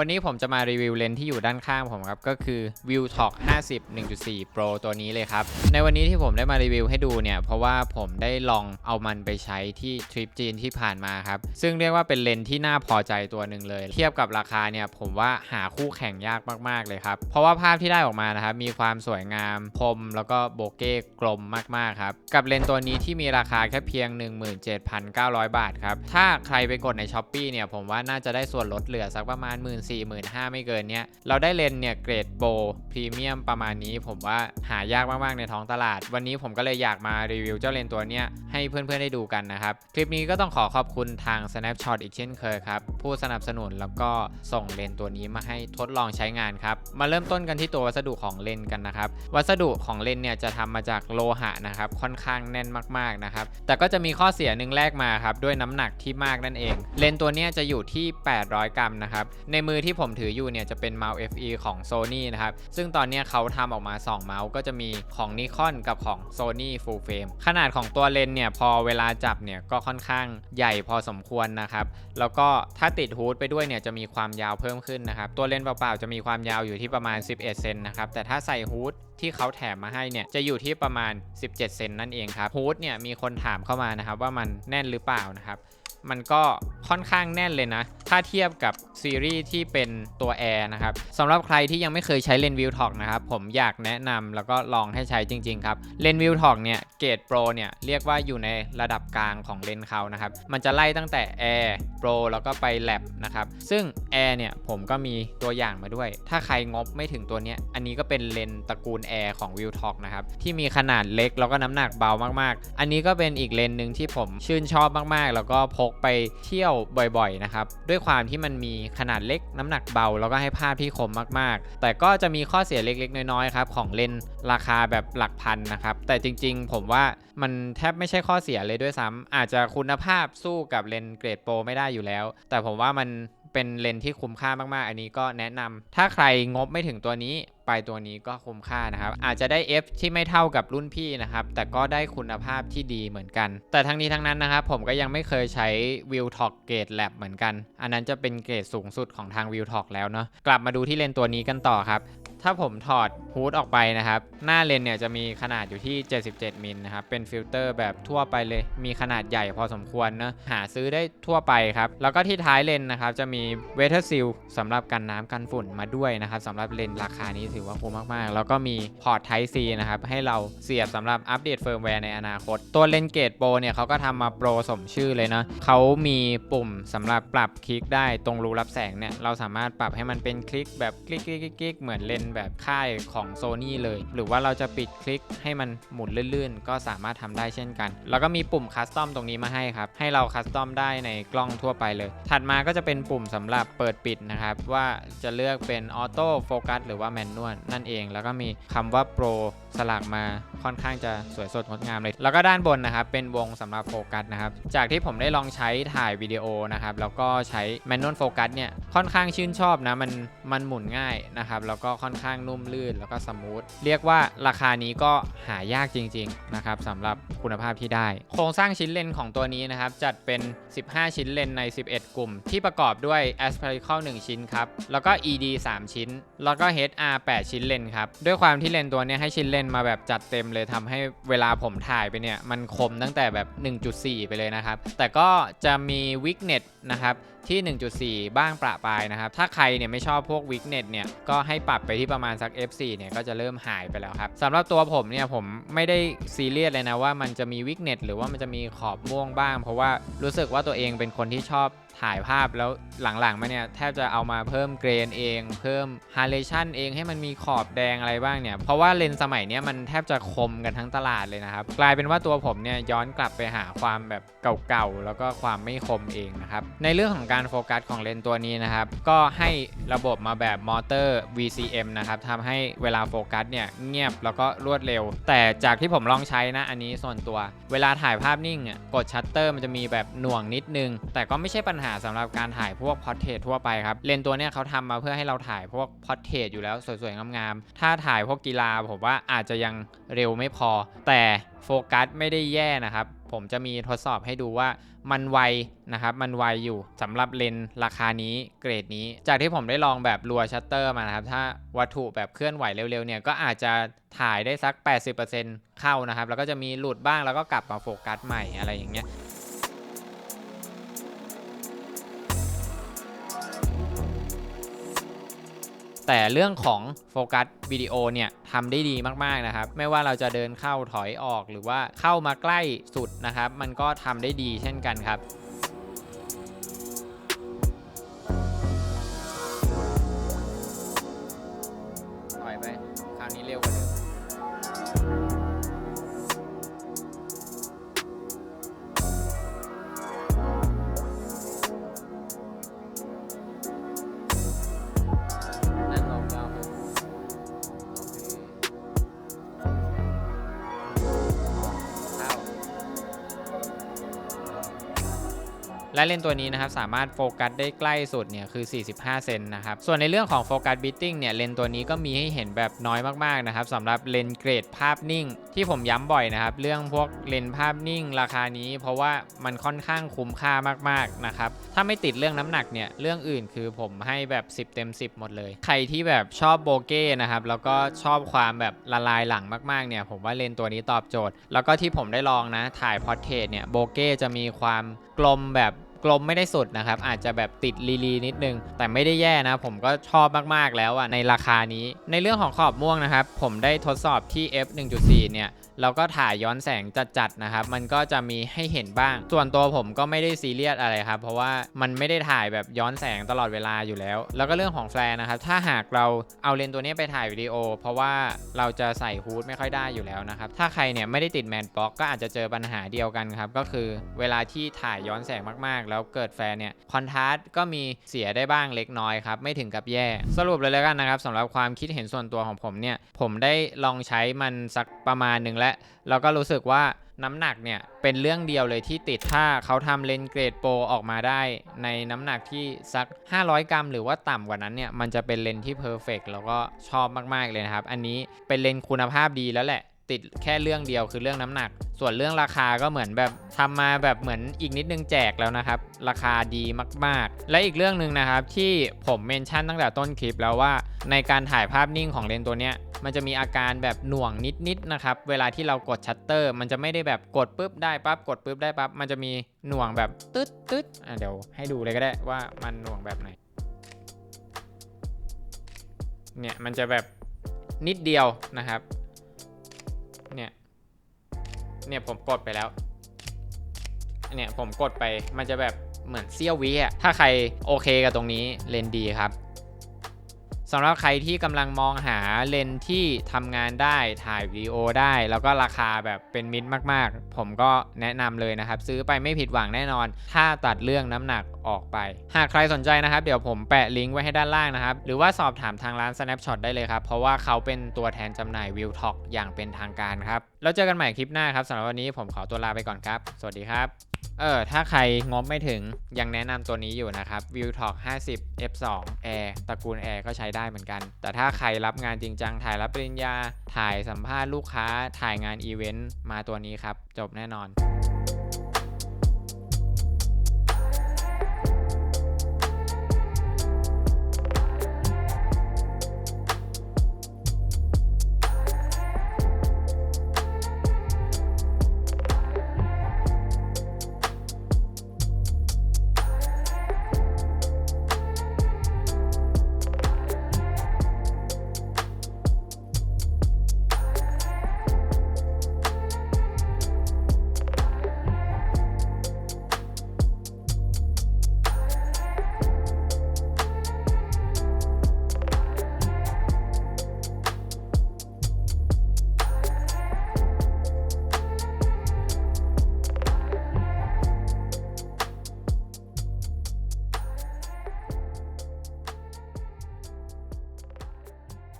วันนี้ผมจะมารีวิวเลนส์ที่อยู่ด้านข้างผมครับ ก็คือ v i e w t o k 50 1.4 Pro ตัวนี้เลยครับ ในวันนี้ที่ผมได้มารีวิวให้ดูเนี่ย เพราะว่าผมได้ลองเอามันไปใช้ที่ทริปจีนที่ผ่านมาครับ ซึ่งเรียกว่าเป็นเลนส์ที่น่าพอใจตัวหนึ่งเลย เทียบกับราคาเนี่ยผมว่าหาคู่แข่งยากมาก ๆ เลยครับ เพราะว่าภาพที่ได้ออกมานะครับมีความสวยงามคมแล้วก็โบเก้กลมมากๆครับกับเลนส์ตัวนี้ที่มีราคาแค่เพียง 17,900 บาทครับถ้าใครไปกดใน s h อ p e e เนี่ยผมว่าน่าจะได้ส่วนลดเหลือสักประมาณ1 4 0 0 0 0ไม่เกินเนี้ยเราได้เลนเนี่ยเกรดโบพรีเมียมประมาณนี้ผมว่าหายากมากๆในท้องตลาด วันนี้ผมก็เลยอยากมารีวิวเจ้าเลนตัวเนี้ยให้เพื่อนๆได้ดูกันนะครับ คลิปนี้ก็ต้องขอขอบคุณทาง Snapshot อีกเช่นเคยครับ ผู้สนับสนุนแล้วก็ส่งเลนตัวนี้มาให้ทดลองใช้งานครับ มาเริ่มต้นกันที่ตัววัสดุของเลนกันนะครับ วัสดุของเลนเนี่ยจะทำมาจากโลหะนะครับค่อนข้างแน่นมากๆนะครับ แต่ก็จะมีข้อเสียหนึ่งแรกมาครับด้วยน้ำหนักที่มากนั่นเอง เลนตัวเนี้ยจะอยู่ที่ 800 กรัมนะครับในมืออที่ผมถืออยู่เนี่ยจะเป็นเมาส์ FE ของ Sony นะครับ ซึ่งตอนนี้เขาทำออกมา 2 เมาส์ก็จะมีของ Nikon กับของ Sony Full Frame ขนาดของตัวเลนส์เนี่ยพอเวลาจับเนี่ยก็ค่อนข้างใหญ่พอสมควรนะครับ แล้วก็ถ้าติดฮูดไปด้วยเนี่ยจะมีความยาวเพิ่มขึ้นนะครับ ตัวเลนส์เปล่าๆจะมีความยาวอยู่ที่ประมาณ 11 เซนนะครับ แต่ถ้าใส่ฮูดที่เขาแถมมาให้เนี่ยจะอยู่ที่ประมาณ 17 เซนนั่นเองครับฮูดเนี่ยมีคนถามเข้ามานะครับว่ามันแน่นหรือเปล่านะครับ มันก็ค่อนข้างแน่นเลยนะ ถ้าเทียบกับซีรีส์ที่เป็นตัว Air นะครับสำหรับใครที่ยังไม่เคยใช้เลนส์ View Talk นะครับ ผมอยากแนะนำแล้วก็ลองให้ใช้จริง ๆ ครับเลนส์ View Talk เนี่ยเกรด Pro เนี่ยเรียกว่าอยู่ในระดับกลางของเลนส์เขานะครับ มันจะไล่ตั้งแต่ Air Pro แล้วก็ไป Lab นะครับ ซึ่ง Air เนี่ยผมก็มีตัวอย่างมาด้วย ถ้าใครงบไม่ถึงตัวเนี้ยอันนี้ก็เป็นเลนส์ตระกูล Air ของ View Talk นะครับที่มีขนาดเล็กแล้วก็น้ำหนักเบามากๆ อันนี้ก็เป็นอีกเลนส์หนึ่งที่ผมชื่นชอบมากๆ แล้วก็พกไปเที่ยวบ่อยๆนะครับด้วยความที่มันมีขนาดเล็กน้ำหนักเบา แล้วก็ให้ภาพที่คมมากๆ แต่ก็จะมีข้อเสียเล็กๆ น้อยๆครับของเลนส์ราคาแบบหลักพันนะครับแต่จริงๆ ผมว่ามันแทบไม่ใช่ข้อเสียเลยด้วยซ้ำอาจจะคุณภาพสู้กับเลนส์เกรดโปรไม่ได้อยู่แล้ว แต่ผมว่ามัน เป็นเลนที่คุ้มค่ามากๆ อันนี้ก็แนะนำถ้าใครงบไม่ถึงตัวนี้ไปตัวนี้ก็คุ้มค่านะครับ อาจจะได้ F ที่ไม่เท่ากับรุ่นพี่นะครับ แต่ก็ได้คุณภาพที่ดีเหมือนกัน แต่ทั้งนี้ทั้งนั้นนะครับ ผมก็ยังไม่เคยใช้ v i e w t a l k เกรด Lab เหมือนกัน อันนั้นจะเป็นเกรดสูงสุดของทาง v i e w t a l k แล้วเนาะ กลับมาดูที่เลนตัวนี้กันต่อครับ ถ้าผมถอดฮูดออกไปนะครับ หน้าเลนเนี่ยจะมีขนาดอยู่ที่ 77 มิลนะครับ เป็นฟิลเตอร์แบบทั่วไปเลย มีขนาดใหญ่พอสมควรนะ หาซื้อได้ทั่วไปครับ แล้วก็ที่ท้ายเลนนะครับ จะมีเวเทอร์ซิลสำหรับกันน้ำกันฝุ่นมาด้วยนะครับสำหรับเลนราคานี้ถือว่าคุ้มมาก ๆ แล้วก็มีพอร์ต Type C นะครับ ให้เราเสียบสำหรับอัปเดตเฟิร์มแวร์ในอนาคต ตัวเลนเกตโปรเนี่ยเขาก็ทำมาโปรสมชื่อเลยนะเขามีปุ่มสำหรับปรับคลิกได้ตรงรูรับแสงเนี่ยเราสามารถปรับให้มันเป็นคลิกแบบคลิกคลิกคลิกเหมือนเลนแบบค่ายของ Sony เลย หรือว่าเราจะปิดคลิกให้มันหมุนลื่นๆ ก็สามารถทำได้เช่นกัน แล้วก็มีปุ่มคัสตอมตรงนี้มาให้ครับ ให้เราคัสตอมได้ในกล้องทั่วไปเลย ถัดมาก็จะเป็นปุ่มสำหรับเปิดปิดนะครับ ว่าจะเลือกเป็นออโต้โฟกัสหรือว่าแมนนวลนั่นเอง แล้วก็มีคำว่าโปรสลักมาค่อนข้างจะสวยสดงดงามเลย แล้วก็ด้านบนนะครับ เป็นวงสำหรับโฟกัสนะครับ จากที่ผมได้ลองใช้ถ่ายวิดีโอนะครับ แล้วก็ใช้แมนนวลโฟกัสเนี่ย ค่อนข้างชื่นชอบนะ มัน มันหมุนง่ายนะครับ แล้วก็ค่อนข้างนุ่มลื่นแล้วก็สมูทเรียกว่าราคานี้ก็หายากจริงๆนะครับสำหรับคุณภาพที่ได้ โครงสร้างชิ้นเลนของตัวนี้นะครับ จัดเป็น 15 ชิ้นเลนใน 11 กลุ่ม ที่ประกอบด้วย aspherical 1 ชิ้นครับ แล้วก็ ed 3 ชิ้น แล้วก็ hr 8 ชิ้นเลนครับ ด้วยความที่เลนตัวนี้ให้ชิ้นเลนมาแบบจัดเต็มเลยทำให้เวลาผมถ่ายไปเนี่ย มันคมตั้งแต่แบบ 1.4 ไปเลยนะครับ แต่ก็จะมีวิกเน็ตนะครับที่ 1.4 บ้างประปายนะครับ ถ้าใครเนี่ยไม่ชอบพวกวิกเน็ตเนี่ยก็ให้ปรับไปที่ประมาณสัก F4 เนี่ยก็จะเริ่มหายไปแล้วครับสำหรับตัวผมเนี่ยผมไม่ได้ซีเรียสเลยนะว่ามันจะมีวิกเน็ตหรือว่ามันจะมีขอบม่วงบ้าง เพราะว่ารู้สึกว่าตัวเองเป็นคนที่ชอบ ถ่ายภาพแล้วหลังๆมาเนี่ยแทบจะเอามาเพิ่มเกรนเอง เพิ่มฮาเลชันเองให้มันมีขอบแดงอะไรบ้างเนี่ย เพราะว่าเลนส์สมัยนี้มันแทบจะคมกันทั้งตลาดเลยนะครับ กลายเป็นว่าตัวผมเนี่ยย้อนกลับไปหาความแบบเก่าๆ แล้วก็ความไม่คมเองนะครับ ในเรื่องของการโฟกัสของเลนส์ตัวนี้นะครับ ก็ให้ระบบมาแบบมอเตอร์ VCM นะครับทำให้เวลาโฟกัสเนี่ยเงียบแล้วก็รวดเร็ว แต่จากที่ผมลองใช้นะอันนี้ส่วนตัว เวลาถ่ายภาพนิ่งอะกดชัตเตอร์มันจะมีแบบหน่วงนิดนึง แต่ก็ไม่ใช่ปัญหาสำหรับการถ่ายพวกพอร์เทรตทั่วไปครับเลนตัวเนี้ยเขาทำมาเพื่อให้เราถ่ายพวกพอร์เทรตอยู่แล้วสวยๆงามๆถ้าถ่ายพวกกีฬาผมว่าอาจจะยังเร็วไม่พอ แต่โฟกัสไม่ได้แย่นะครับผมจะมีทดสอบให้ดูว่ามันไวนะครับ มันไวอยู่สำหรับเลนราคานี้เกรดนี้ จากที่ผมได้ลองแบบรัวชัตเตอร์มานะครับ ถ้าวัตถุแบบเคลื่อนไหวเร็วๆเนี่ยก็อาจจะถ่ายได้สัก 80%เข้านะครับ แล้วก็จะมีหลุดบ้างแล้วก็กลับมาโฟกัสใหม่อะไรอย่างเงี้ย แต่เรื่องของโฟกัสวิดีโอเนี่ยทำได้ดีมากๆนะครับ ไม่ว่าเราจะเดินเข้าถอยออกหรือว่าเข้ามาใกล้สุดนะครับ มันก็ทำได้ดีเช่นกันครับ และเลนส์ตัวนี้นะครับสามารถโฟกัสได้ใกล้สุดเนี่ยคือ 45 เซนนะครับ ส่วนในเรื่องของโฟกัสบิตติ้งเนี่ยเลนส์ตัวนี้ก็มีให้เห็นแบบน้อยมากๆนะครับสำหรับเลนส์เกรดภาพนิ่ง ที่ผมย้ำบ่อยนะครับเรื่องพวกเลนส์ภาพนิ่งราคานี้ เพราะว่ามันค่อนข้างคุ้มค่ามากๆนะครับถ้าไม่ติดเรื่องน้ำหนักเนี่ยเรื่องอื่นคือผมให้แบบ 10 เต็ม 10 หมดเลย ใครที่แบบชอบโบเก้นะครับแล้วก็ชอบความแบบละลายหลังมากๆเนี่ยผมว่าเลนส์ตัวนี้ตอบโจทย์ แล้วก็ที่ผมได้ลองนะถ่ายพอร์เทรตเนี่ยโบเก้จะมีความกลมแบบ กลมไม่ได้สุดนะครับ อาจจะแบบติดลีลีนิดนึง แต่ไม่ได้แย่นะ ผมก็ชอบมากๆแล้วอะในราคานี้ ในเรื่องของขอบม่วงนะครับ ผมได้ทดสอบที่ f 1.4เนี่ย เราก็ถ่ายย้อนแสงจัดๆนะครับ มันก็จะมีให้เห็นบ้าง ส่วนตัวผมก็ไม่ได้ซีเรียสอะไรครับ เพราะว่ามันไม่ได้ถ่ายแบบย้อนแสงตลอดเวลาอยู่แล้ว แล้วก็เรื่องของแฟลร์นะครับ ถ้าหากเราเอาเลนส์ตัวนี้ไปถ่ายวิดีโอ เพราะว่าเราจะใส่ฮูดไม่ค่อยได้อยู่แล้วนะครับ ถ้าใครเนี่ยไม่ได้ติดแมนบล็อกก็อาจจะเจอปัญหาเดียวกันครับ ก็คือเวลาที่ถ่ายย้อนแสงมากๆ แล้วเกิดแฟร์เนี่ยคอนทราสต์ก็มีเสียได้บ้างเล็กน้อยครับ ไม่ถึงกับแย่ สรุปเลยแล้วกันนะครับสำหรับความคิดเห็นส่วนตัวของผมเนี่ยผมได้ลองใช้มันสักประมาณหนึ่งแล้วแล้วก็รู้สึกว่าน้ำหนักเนี่ยเป็นเรื่องเดียวเลยที่ติดถ้าเขาทำเลนเกรดโปรออกมาได้ในน้ำหนักที่สัก 500 กรัม หรือว่าต่ำกว่านั้นเนี่ยมันจะเป็นเลนที่เพอร์เฟกแล้วก็ชอบมากๆเลยนะครับ อันนี้เป็นเลนคุณภาพดีแล้วแหละ ติดแค่เรื่องเดียวคือเรื่องน้ำหนัก ส่วนเรื่องราคาก็เหมือนแบบทำมาแบบเหมือนอีกนิดนึงแจกแล้วนะครับ ราคาดีมากๆ และอีกเรื่องหนึ่งนะครับที่ผมเมนชั่นตั้งแต่ต้นคลิปแล้วว่า ในการถ่ายภาพนิ่งของเลนตัวเนี้ย มันจะมีอาการแบบหน่วงนิดๆนะครับ เวลาที่เรากดชัตเตอร์ มันจะไม่ได้แบบกดปุ๊บได้ปั๊บกดปุ๊บได้ปั๊บมันจะมีหน่วงแบบตึ๊ดตึ๊ดอะเดี๋ยวให้ดูเลยก็ได้ว่ามันหน่วงแบบไหนเนี่ยมันจะแบบนิดเดียวนะครับเนี่ยเนี่ยผมกดไปแล้วเนี่ยผมกดไปมันจะแบบเหมือนเซี่ยววิอะถ้าใครโอเคกับตรงนี้เลนดีครับ สำหรับใครที่กำลังมองหาเลนที่ทำงานได้ถ่ายวิดีโอได้ แล้วก็ราคาแบบเป็นมิตรมากๆ ผมก็แนะนำเลยนะครับ ซื้อไปไม่ผิดหวังแน่นอน ถ้าตัดเรื่องน้ำหนักออกไป หากใครสนใจนะครับ เดี๋ยวผมแปะลิงก์ไว้ให้ด้านล่างนะครับ หรือว่าสอบถามทางร้าน Snapshot ได้เลยครับ เพราะว่าเขาเป็นตัวแทนจำหน่าย v i e w t a l k อย่างเป็นทางการครับแล้วเจอกันใหม่คลิปหน้าครับสำหรับวันนี้ผมขอตัวลาไปก่อนครับ สวัสดีครับ เออถ้าใครงบไม่ถึงยังแนะนำตัวนี้อยู่นะครับ v i e w t a l k 50 f2 Air ตระกูล Air ก็ใช้ได้เหมือนกัน แต่ถ้าใครรับงานจริงจัง ถ่ายรับปริญญา ถ่ายสัมภาษณ์ลูกค้า ถ่ายงานอีเวนต์ มาตัวนี้ครับ จบแน่นอน